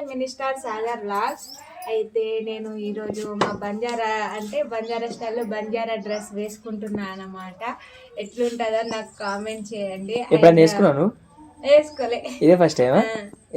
Channel minister Sagar vlogs అయితే నేను ఈరోజు మా బంజారా అంటే బంజారా స్టైల్లో బంజారా డ్రెస్ వేసుకుంటున్నా అన్నమాట. ఎట్లుంటుందో నాకు కామెంట్ చేయండి. ఎప్పుడైనా వేసుకున్నాను వేసుకోలే. ఇదే ఫస్ట్ టైం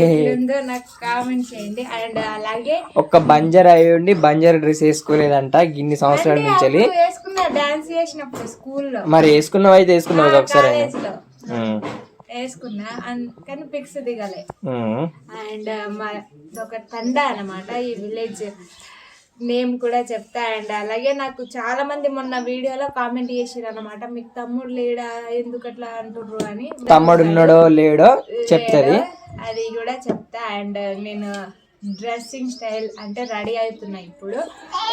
ఎట్లుందో నాకు కామెంట్ చేయండి. అండ్ అలాగే ఒక్క బంజర్ అయి ఉండి బంజర్ డ్రెస్ వేసుకోలేదంట ఇన్ని సంవత్సరాల నుంచి. వేసుకున్నా డాన్స్ చేసినప్పుడు స్కూల్లో. మరి వేసుకున్నావు? అయితే వేసుకున్నావు ఒకసారి వేసుకున్నా. కానీ పిక్స్ దిగలే. అండ్ మా ఒక తండ అన్నమాట. ఈ విలేజ్ నేమ్ కూడా చెప్తా. అండ్ అలాగే నాకు చాలా మంది మొన్న వీడియోలో కామెంట్ చేసిరు అనమాట మీకు తమ్ముడు లేడా? ఎందుకు అట్లా అంటుర్రు అని. తమ్ముడు ఉన్నాడో లేడో చెప్తుంది. అది కూడా చెప్తా. అండ్ నేను డ్రెస్సింగ్ స్టైల్ అంటే రెడీ అవుతున్నా ఇప్పుడు.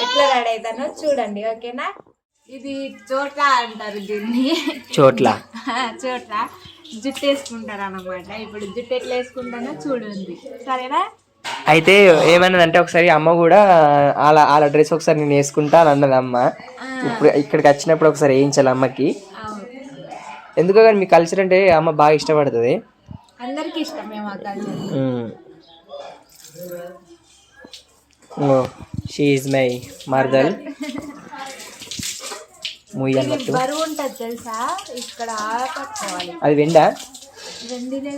ఎట్లా రెడీ అవుతానో చూడండి. ఓకేనా? ఇది చోట్ల అంటారు దీన్ని. చోట్ల. చోట్ల. జుట్టు వేసుకుంటారు అన్నమాట ఇప్పుడు జుట్టు ఎట్లా వేసుకుంటానో చూడండి. సరేనా? అయితే ఏమన్నదంటే ఒకసారి అమ్మ కూడా అలా వాళ్ళ డ్రెస్ ఒకసారి నేను వేసుకుంటా అని అన్నది అమ్మ. ఇప్పుడు ఇక్కడికి వచ్చినప్పుడు ఒకసారి వేయించాలి అమ్మకి. ఎందుకో కానీ మీ కల్చర్ అంటే అమ్మ బాగా ఇష్టపడుతుంది. అందరికి ఇష్టమే మా కల్చర్ షీఈ్ మై మర్దల్. ముయ్యి బరువు ఉంటుంది తెలుసా? ఇక్కడ పట్టుకోవాలి అది వెండా? వెండిలే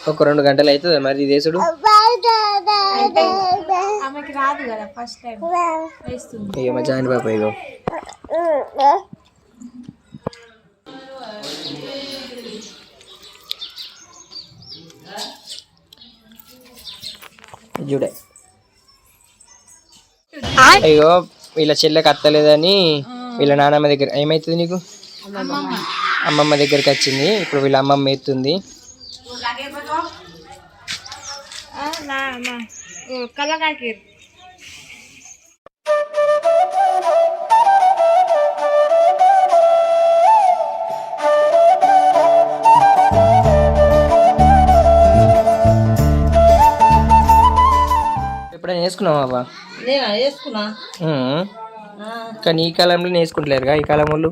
ఒక రెండు గంటలు అవుతుంది మరి ఇది వేసుడు. ఆమెకి రాదు కదా ఫస్ట్ టైం వేస్తుంది. ఇక మా జాని పాప ఇగో. చూడే. అయ్యో వీళ్ళ చెల్లెకి అత్తలేదని వీళ్ళ నాన్నమ్మ దగ్గర ఏమైతుంది నీకు? అమ్మమ్మ దగ్గరికి వచ్చింది. ఇప్పుడు వీళ్ళ అమ్మమ్మ ఎత్తుంది. ఎప్పుడైనా వేసుకున్నావా బాబా? నేనా వేసుకున్నా. ఉమ్. కానీ ఈ కాలంలో వేసుకుంటలేరుగా ఈ కాలం వాళ్ళు?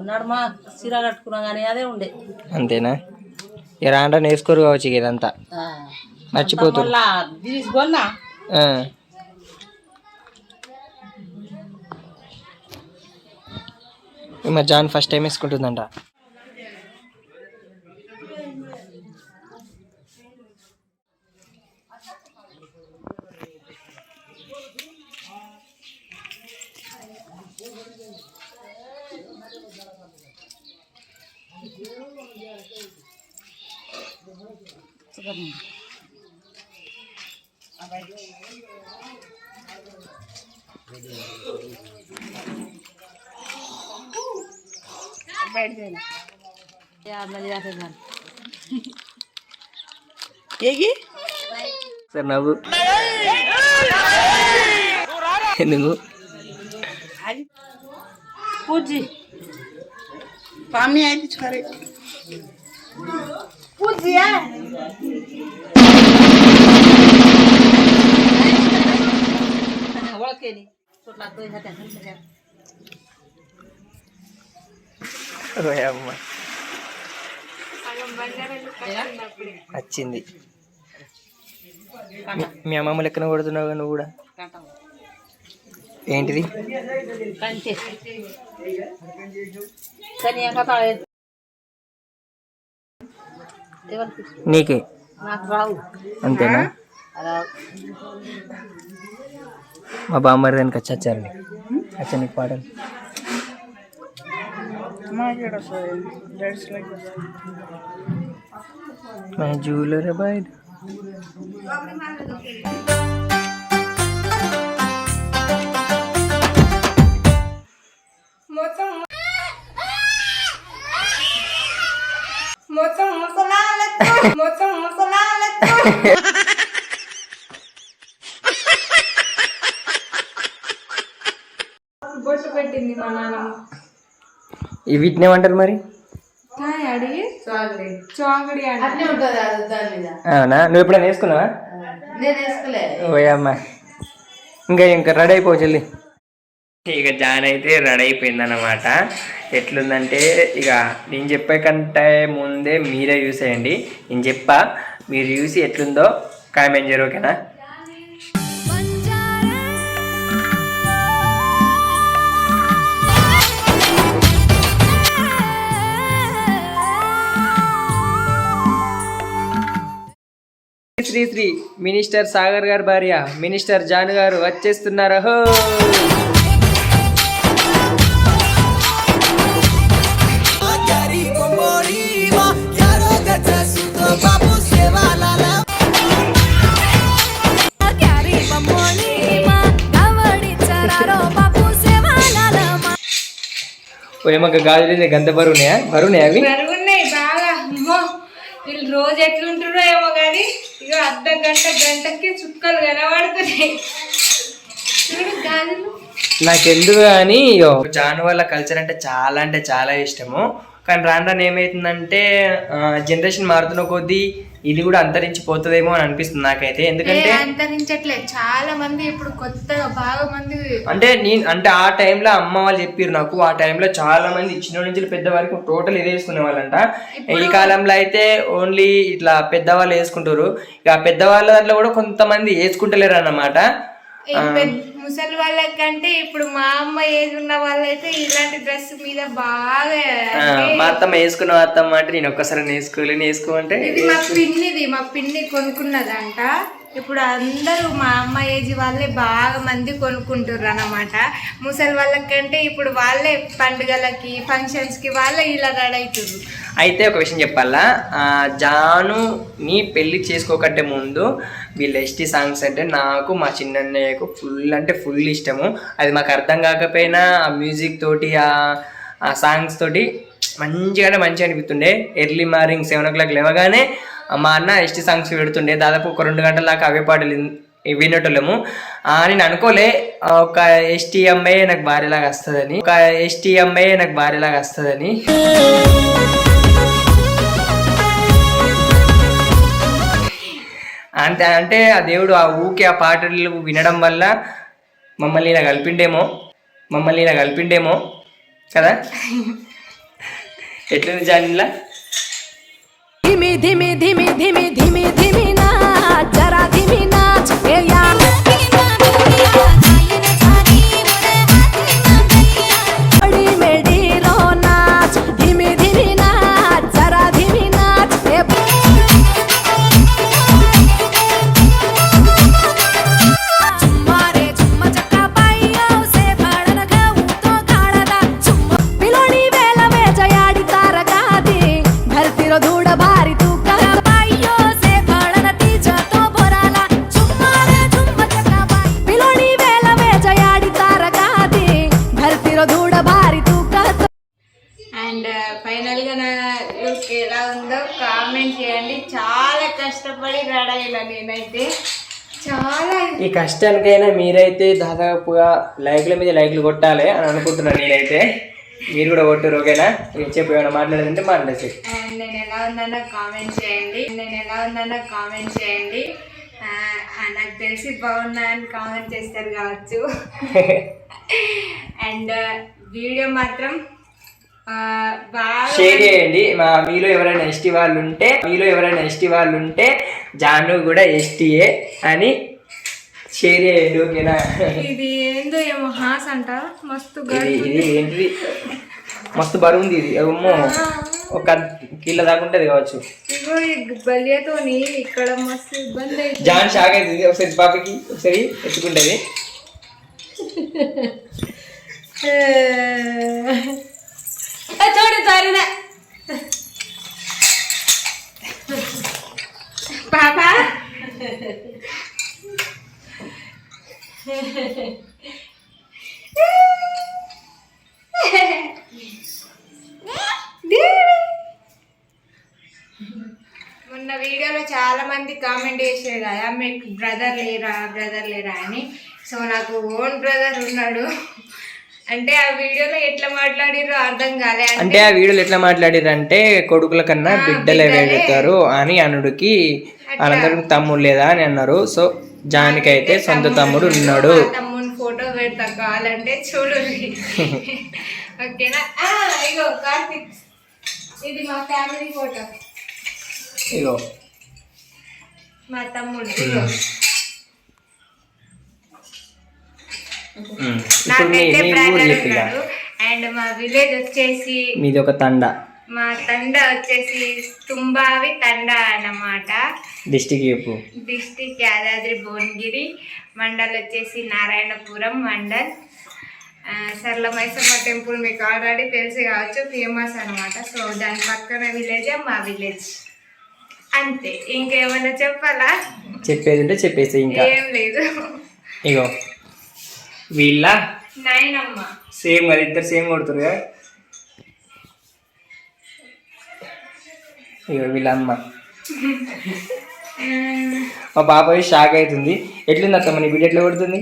నడుమ చీర కట్టుకున్నా కానీ అదే ఉండే. అంతేనా? ఇక రాండ్రా వేసుకోరు కావచ్చు ఇదంతా. ఆ. ఈ మా జాన్ ఫస్ట్ టైం వేసుకుంటుందంట. ఏగి సార్ నవ్వు ఎందుకు పూజి పామి అయితే చూడే పూజియా ఓకేని చూట్లా పోయి హతే రోయమ్మ సగం బంగారం కట్టినప్పుడే వచ్చింది మీ- మీ అమ్మమ్మ లెక్కన కొడుతున్నావు కదా నువ్వు కూడా ఏంటిది నీకే అంతేనా మా బామ్మారి దానికి వచ్చి వచ్చారండి వచ్చా నీకు పాటలు మై జ్యువెలరీ బాయ్ మొత్తం మొత్తం ముసలాలతో మొత్తం ముసలాలతో బొట్టు పెట్టింది మా నాన్నమ్మ ఈ వీటిని ఏమంటారు మరి? ఉంటుంది అది దాని మీద. అవునా? నువ్వు ఎప్పుడైనా వేసుకున్నావా? నేను వేసుకోలే. ఓయమ్మ ఇంకా ఇంకా రెడీ అయిపో చెల్లి ఇక జాన్ అయితే రెడీ అయిపోయింది అనమాట ఎట్లుందంటే ఇక నేను చెప్పే కంటే ముందే మీరే చూసేయండి నేను చెప్పా మీరు చూసి ఎట్లుందో కామెంట్ చేయరు ఓకేనా శ్రీ శ్రీ మినిస్టర్ సాగర్ గారి భార్య మినిస్టర్ జాన్ గారు వచ్చేస్తున్నారు. ఏమక్క గాజులు గంత బరువున్నాయా? బరువున్నాయా అవి? బరుగున్నాయి బాగా. అమ్మో వీళ్ళు రోజు ఎట్లుంటారో ఏమో కానీ ఇక అర్ధ గంట గంటకి చుక్కలు కనబడుతున్నాయి. చూడు గాజులు. నాకెందుకు కానీ జాన్ వాళ్ళ కల్చర్ అంటే చాలా అంటే చాలా ఇష్టము. కానీ రాను రాను ఏమవుతుందంటే జనరేషన్ మారుతున్న కొద్దీ ఇది కూడా అంతరించిపోతుందేమో అని అనిపిస్తుంది నాకైతే. ఎందుకంటే ఏ అంతరించట్లే. చాలా మంది ఇప్పుడు కొత్తగా బాగా మంది అంటే నేను అంటే ఆ టైంలో అమ్మ వాళ్ళు చెప్పారు నాకు ఆ టైంలో చాలా మంది చిన్న నుంచి పెద్ద వరకు టోటల్ ఇదే వేసుకునే వాళ్ళంట. ఈ కాలంలో అయితే ఓన్లీ ఇట్లా పెద్దవాళ్ళు వేసుకుంటారు. ఇక పెద్దవాళ్ళ దాంట్లో కూడా కొంతమంది వేసుకుంటలేరు అన్నమాట ముసలి వాళ్ళకంటే ఇప్పుడు మా అమ్మ ఏజ్ ఉన్న వాళ్ళైతే ఇలాంటి డ్రెస్ మీద బాగా మా అత్తమ్మ వేసుకున్న అత్తమ్మ అంటే నేను ఒక్కసారి వేసుకోలేని వేసుకోమంటే ఇది మా పిన్నిది మా పిన్ని కొనుక్కున్నదంట. ఇప్పుడు అందరూ మా అమ్మ ఏజ్ వాళ్ళే బాగా మంది కొనుక్కుంటారు అన్నమాట. ముసలి వాళ్ళకంటే ఇప్పుడు వాళ్ళే పండుగలకి ఫంక్షన్స్కి వాళ్ళే ఇలా రెడీ అయితే ఒక విషయం చెప్పాలా? జాను మీ పెళ్ళి చేసుకోకంటే ముందు వీళ్ళ ఎస్టీ సాంగ్స్ అంటే నాకు మా చిన్నన్నయ్యకు ఫుల్ అంటే ఫుల్ ఇష్టము. అది మాకు అర్థం కాకపోయినా ఆ మ్యూజిక్ తోటి ఆ సాంగ్స్ తోటి మంచిగానే మంచిగా అనిపిస్తుండే. Early morning seven o'clock లేవగానే మా అన్న ఎస్టీ సాంగ్స్ పెడుతుండే. దాదాపు ఒక రెండు గంటల దాకా అవే పాటలు విన్- వినేటోళ్ళము. నేను అనుకోలే ఒక ఎస్టీ అమ్మాయి నాకు భార్యలాగా వస్తుందని. ఒక ఎస్టీ అమ్మాయి నాకు భార్యలాగా వస్తుందని. అంతే అంటే ఆ దేవుడు ఆ ఊకే ఆ పాటలు వినడం వల్ల మమ్మల్ని ఇలా కలిపిండేమో. మమ్మల్ని ఇలా కలిపిండేమో. కదా? ఎట్లుంది జానిలా? ধিমে ধিমে ধিমে ধিমে ধিমে చేయండి చాలా కష్టపడి రెడీ అయినా నేనైతే. చాలా. ఈ కష్టానికైనా మీరైతే దాదాపుగా లైక్ల మీద లైక్లు కొట్టాలి అని అనుకుంటున్నాను నేనైతే. మీరు కూడా కొట్టారు ఓకేనా? ఇక చెప్పు ఏమైనా మాట్లాడాలంటే మాట్లాడేసి అండ్ నేను ఎలా ఉన్నానో కామెంట్ చేయండి. నేను ఎలా ఉన్నానో కామెంట్ చేయండి. నాకు తెలిసి బాగున్నా అని కామెంట్ చేస్తారు కావచ్చు. అండ్ వీడియో మాత్రం షేర్ చేయండి. మా మీలో ఎవరైనా ఎస్టీ వాళ్ళు ఉంటే మీలో ఎవరైనా ఎస్టీ వాళ్ళు ఉంటే జాను కూడా ఎస్టీఏ అని షేర్ చేయండి ఓకేనా? ఇది ఏందో ఏమో హాస్ అంట. మస్తు ఇది ఏంటిది? మస్తు బరువు ఉంది ఇది. అమ్మో. ఒక కిలో దాకా ఉంటుంది కావచ్చు. ఇగో ఈ బల్యతోని ఇక్కడ మస్తు ఇబ్బంది జాన్ షాక్ అవుతుంది ఒకసారి పాపకి ఒకసారి ఎత్తుకుంటుంది. చూడు జారిన. పాప? మొన్న వీడియోలో చాలా మంది కామెంట్ చేశారు కదా మీకు బ్రదర్ లేరా బ్రదర్ లేరా అని. సో నాకు ఓన్ బ్రదర్ ఉన్నాడు. అంటే ఆ వీడియోలో ఎట్లా మాట్లాడిరో అర్థం కాలే. అంటే అంటే ఆ వీడియోలు ఎట్లా మాట్లాడారంటే కొడుకుల కన్నా బిడ్డలే వెళ్తారు అని అనుడికి వాళ్ళందరూ తమ్ముడు లేదా అని అన్నారు. సో జానికి అయితే సొంత తమ్ముడు ఉన్నాడు. తమ్ముని ఫోటో పెడతా కావాలంటే చూడు ఓకేనా? ఇగో కార్తిక్ ఇది మా ఫ్యామిలీ ఫోటో. ఇగో. మా తమ్ముడు ఇగో ఉమ్. ఇప్పుడు మీ నాకైతే బ్రదర్ ఉన్నాడు. అండ్ మా విలేజ్ వచ్చేసి మీది ఒక తండ. మా తండ వచ్చేసి తుంబావి తండ అన్నమాట. డిస్టిక్ చెప్పు. డిస్టిక్ యాదాద్రి భువనగిరి మండల్ వచ్చేసి నారాయణపురం మండల్. ఆ, సరళ మైసమ్మ టెంపుల్ మీకు ఆల్రెడీ తెలిసి కావచ్చు ఫేమస్ అన్నమాట. సో దాని పక్కన విలేజ్ మా విలేజ్. అంతే. ఇంకేమైనా చెప్పాలా? చెప్పేది ఉంటే చెప్పేసి ఇంకా. ఏం లేదు. ఇగో. వీళ్ళ? సేమ్ కదా ఇద్దరు సేమ్ కొడుతురు కదా. ఇగో వీళ్ళ అమ్మ మా పాప షాక్ అవుతుంది. ఎట్లుంది అత్తమ్మ నీ బిడ్డ ఎట్లా కొడుతుంది?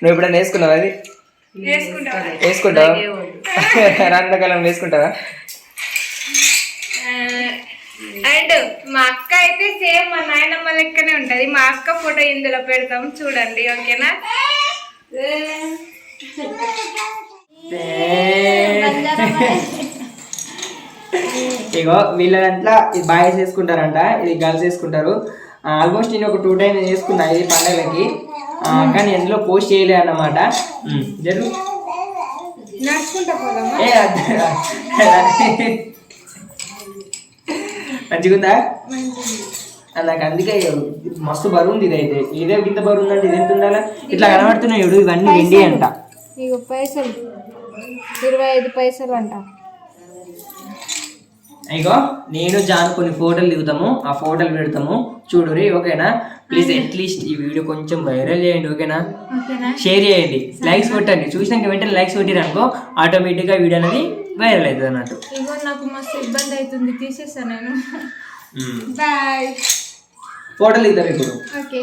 నువ్వు ఎప్పుడైనా వేసుకున్నావా అది? వేసుకుంటావా? వేసుకుంటావా? రానుకాలం వేసుకుంటావా? అండ్ మా అక్క అయితే సేమ్ మా నాయనమ్మ లెక్కనే ఉంటది. మా అక్క ఫోటో ఇందులో పెడతాం. చూడండి ఓకేనా? ఇగో వీళ్ళ దాంట్లో ఇది బాయ్స్ వేసుకుంటారంట ఇది గర్ల్స్ వేసుకుంటారు. ఆల్మోస్ట్ నేను ఒక టూ టైమ్స్ వేసుకున్నా ఇది పండగలకి. కానీ ఎందులో పోస్ట్ చేయలే అన్నమాట. జరుగు నడుచుకుంటా పోదామా? మంచిగుందా. నాకు అందుకే మస్తు బరువు ఉంది ఇది అయితే ఇదే ఇంత బరువు ఉందంటే ఇది ఎంత ఉండాలా ఇట్లా కనబడుతున్నాయి ఇవన్నీ వెండి అంట. పైసలు. ఇరవై ఐదు పైసలు అంట. ఇగో నేను జాన్ కొన్ని ఫోటోలు దిగుతాము. ఆ ఫోటోలు పెడతాము. చూడురి ఓకేనా? ప్లీజ్ అట్లీస్ట్ ఈ వీడియో కొంచెం వైరల్ చేయండి ఓకేనా? షేర్ చేయండి. లైక్స్ కొట్టండి. చూసినాక వెంటనే లైక్స్ కొట్టిరు అనుకో ఆటోమేటిక్గా వీడియో అనేది వైరల్ అవుతుంది అన్నట్టు. ఇగో నాకు మస్తు ఇబ్బంది అవుతుంది. తీసేస్తా నేను. బాయ్ ఫోటోలు దిగుతాం ఇప్పుడు. ఓకే